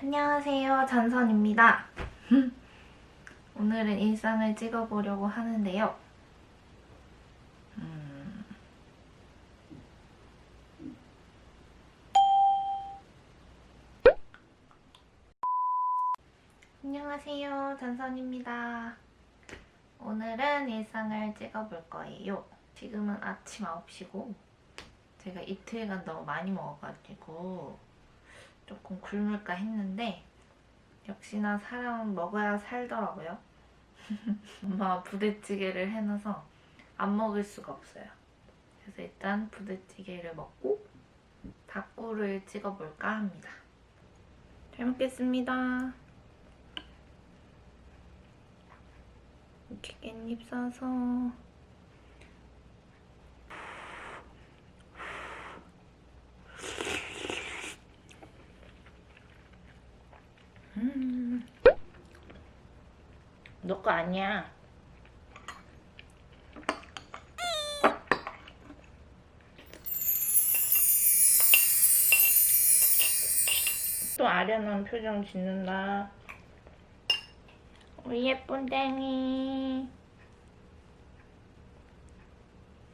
안녕하세요. 잔선입니다. 오늘은 일상을 찍어보려고 하는데요. 음. 안녕하세요. 잔선입니다. 오늘은 일상을 찍어볼 거예요. 지금은 아침 9시고 제가 이틀간 너무 많이 먹어가지고 조금 굶을까 했는데 역시나 사람은 먹어야 살더라고요. 엄마가 부대찌개를 해놔서 안 먹을 수가 없어요. 그래서 일단 부대찌개를 먹고 닭구를 찍어볼까 합니다. 잘 먹겠습니다. 이렇게 깻잎 싸서 음. 너거 아니야. 또 아련한 표정 짓는다. 우리 예쁜 땡이.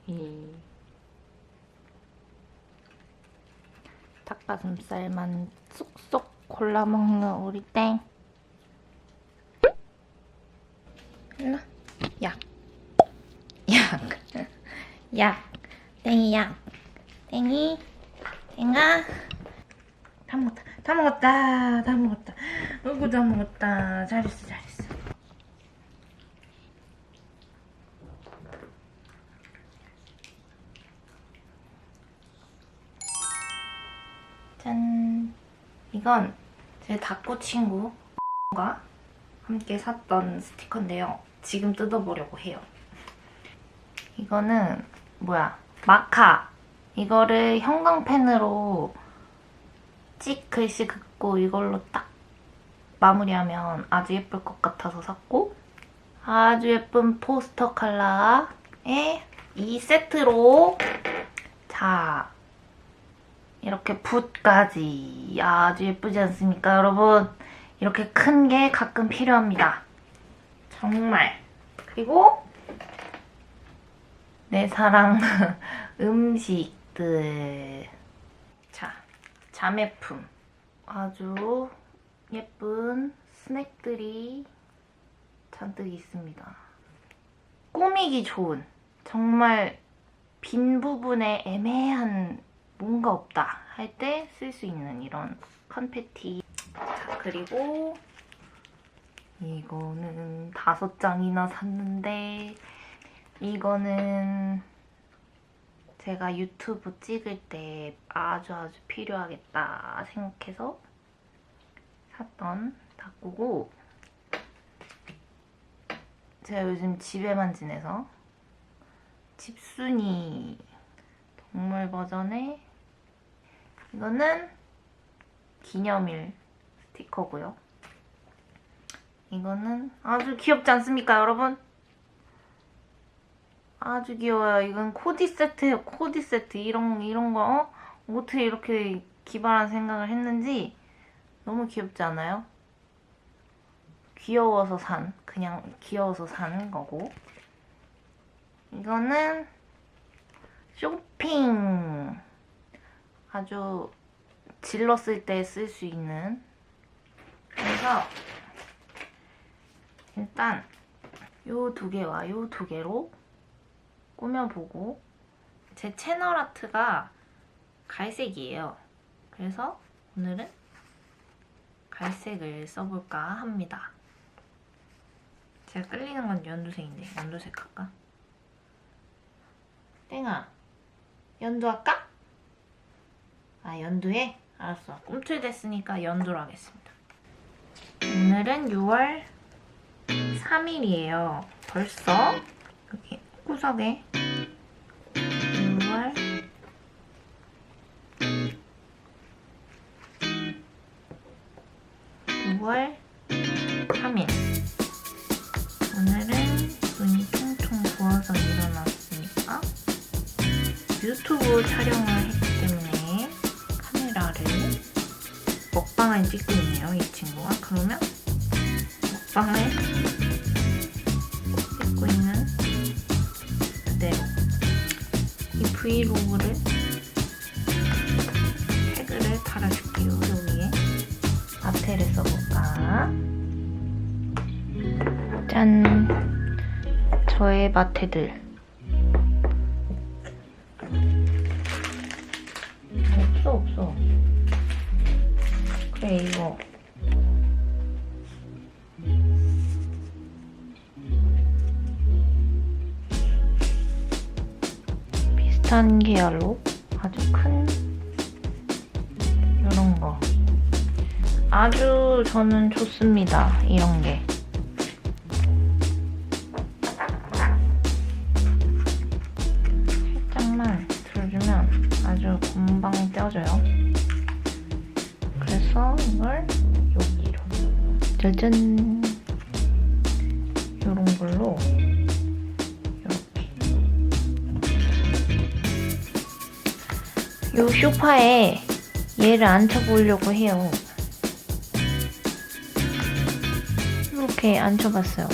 이. 닭가슴살만 쏙쏙 골라 먹는 우리 땡. 일로 약. 약. 약. 땡이 약. 땡이. 땡아. 다 먹었다. 다 먹었다. 다 먹었다. 어구 다 먹었다. 잘했어 잘했어. 이건 제 닭구 친구가 함께 샀던 스티커인데요. 지금 뜯어보려고 해요. 이거는 뭐야? 마카. 이거를 형광펜으로 찍 글씨 긋고 이걸로 딱 마무리하면 아주 예쁠 것 같아서 샀고 아주 예쁜 포스터 컬러에 이 세트로 자 이렇게 붓까지 아주 예쁘지 않습니까 여러분? 이렇게 큰 게 가끔 필요합니다. 정말. 그리고 내 사랑 음식들. 자, 자매품. 아주 예쁜 스낵들이 잔뜩 있습니다. 꾸미기 좋은. 정말 빈 부분에 애매한 뭔가 없다 할 때 쓸 수 있는 이런 컨페티. 자, 그리고 이거는 다섯 장이나 샀는데 이거는 제가 유튜브 찍을 때 아주 아주 필요하겠다 생각해서 샀던 닭구고 제가 요즘 집에만 지내서 집순이 동물 버전의 이거는 기념일 스티커고요. 이거는 아주 귀엽지 않습니까, 여러분? 아주 귀여워요. 이건 코디 세트예요. 코디 세트. 이런 이런 거 어? 어떻게 이렇게 기발한 생각을 했는지 너무 귀엽지 않아요? 귀여워서 산 그냥 귀여워서 산 거고 이거는 쇼핑 아주 질렀을 때 쓸 수 있는 그래서 일단 요 두 개와 요 두 개로 꾸며보고 제 채널 아트가 갈색이에요. 그래서 오늘은 갈색을 써볼까 합니다. 제가 끌리는 건 연두색인데 연두색 할까? 땡아 연두 할까? 아 연두에? 알았어 꿈틀댔으니까 연두로 하겠습니다. 오늘은 6월 3일이에요. 벌써 여기 구석에 6월 6월 3일 오늘은 눈이 퉁퉁 부어서 일어났습니다. 유튜브 촬영을 먹방을 찍고 있네요, 이 친구가. 그러면 먹방을 찍고 있는 그대로 이 브이로그를 태그를 달아줄게요, 여기에. 앞에를 써볼까? 짠! 저의 마테들. 비슷한 계열로 아주 큰 이런 거. 아주 저는 좋습니다. 이런 게. 요 쇼파에 얘를 앉혀보려고 해요. 이렇게 앉혀봤어요.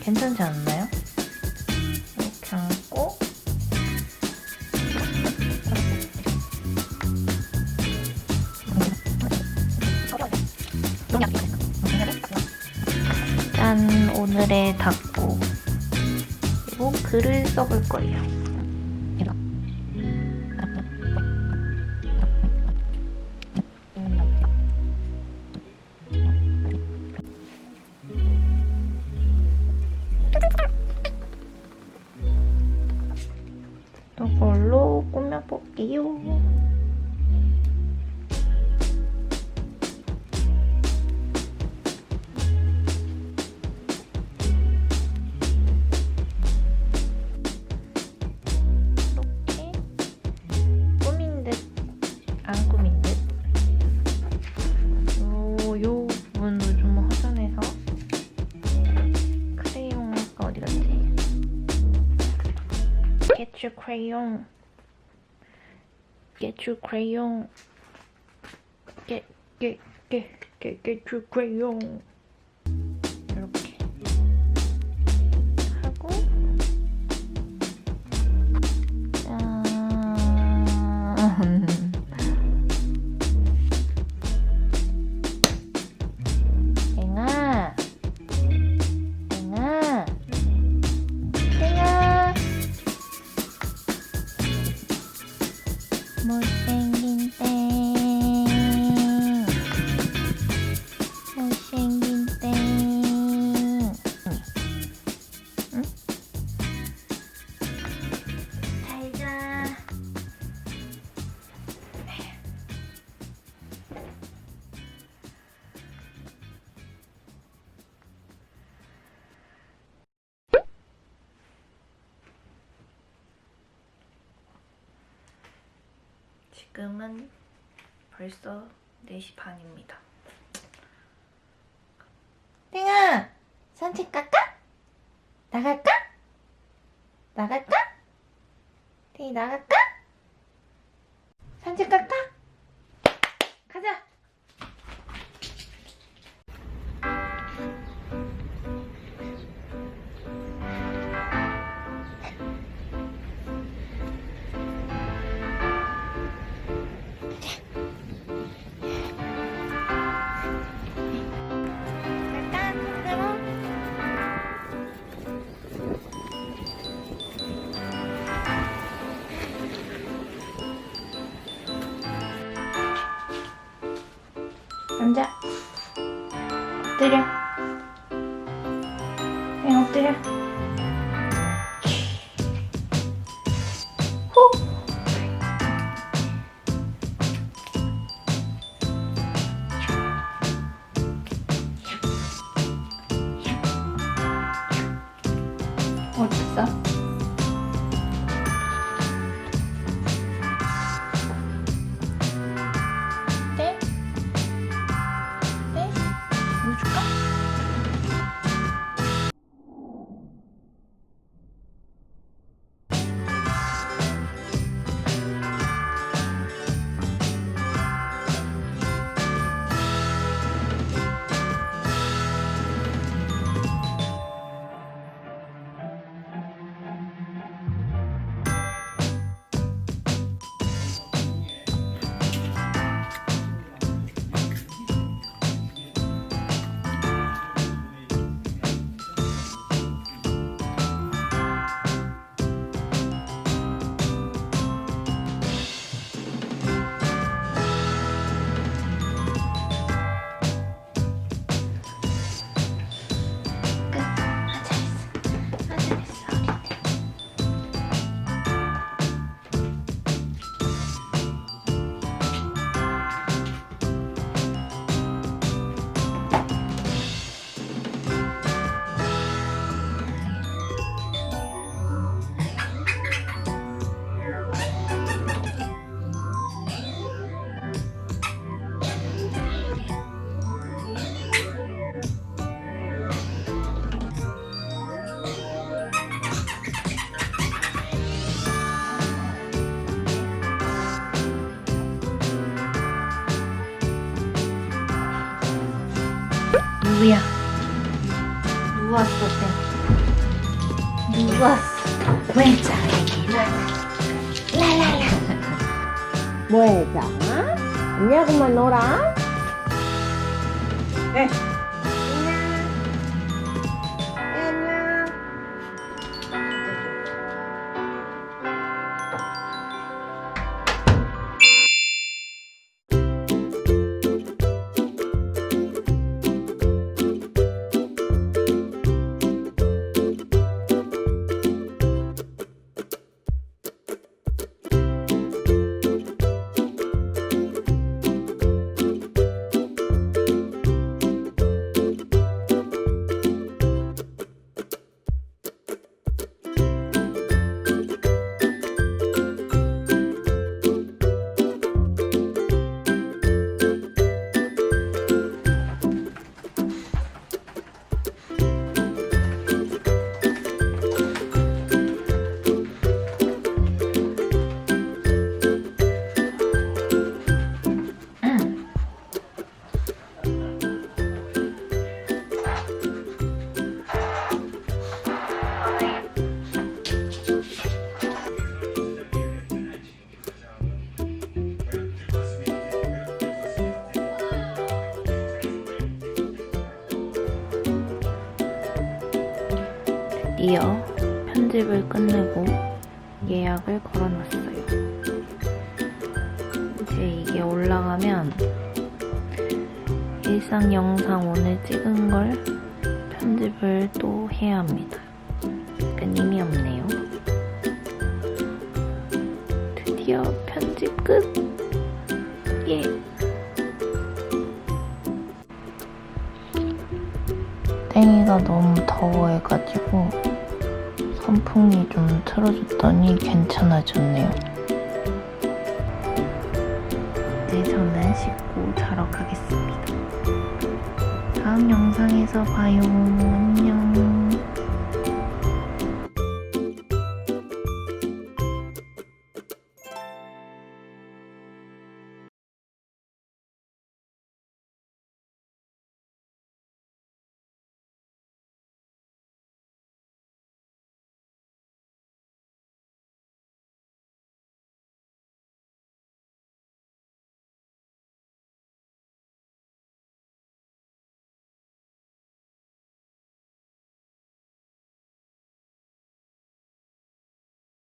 괜찮지 않나요? 이렇게 앉고 짠 오늘의 닭고 그리고 글을 써볼 거예요. Crayon. Get your crayon. Get, get, get, get, get your crayon. 못생 지금은 벌써 4시 반입니다. 땡아! 산책 갈까? 나갈까? 나갈까? 땡이 나갈까? 산책 갈까? 앉아. 엎드려. 응, 엎드려. 왔어? 외자 라라라. 뭐해, 자? 안녕, 그만 놀아. 네. 드디어 편집을 끝내고 예약을 걸어놨어요. 이제 이게 올라가면 일상 영상 오늘 찍은 걸 편집을 또 해야 합니다. 끊임이 없네요. 드디어 편집 끝! 예! 땡이가 너무 더워해가지고 선풍기 좀 틀어줬더니 괜찮아졌네요. 이제 저는 씻고 자러 가겠습니다. 다음 영상에서 봐요. 안녕.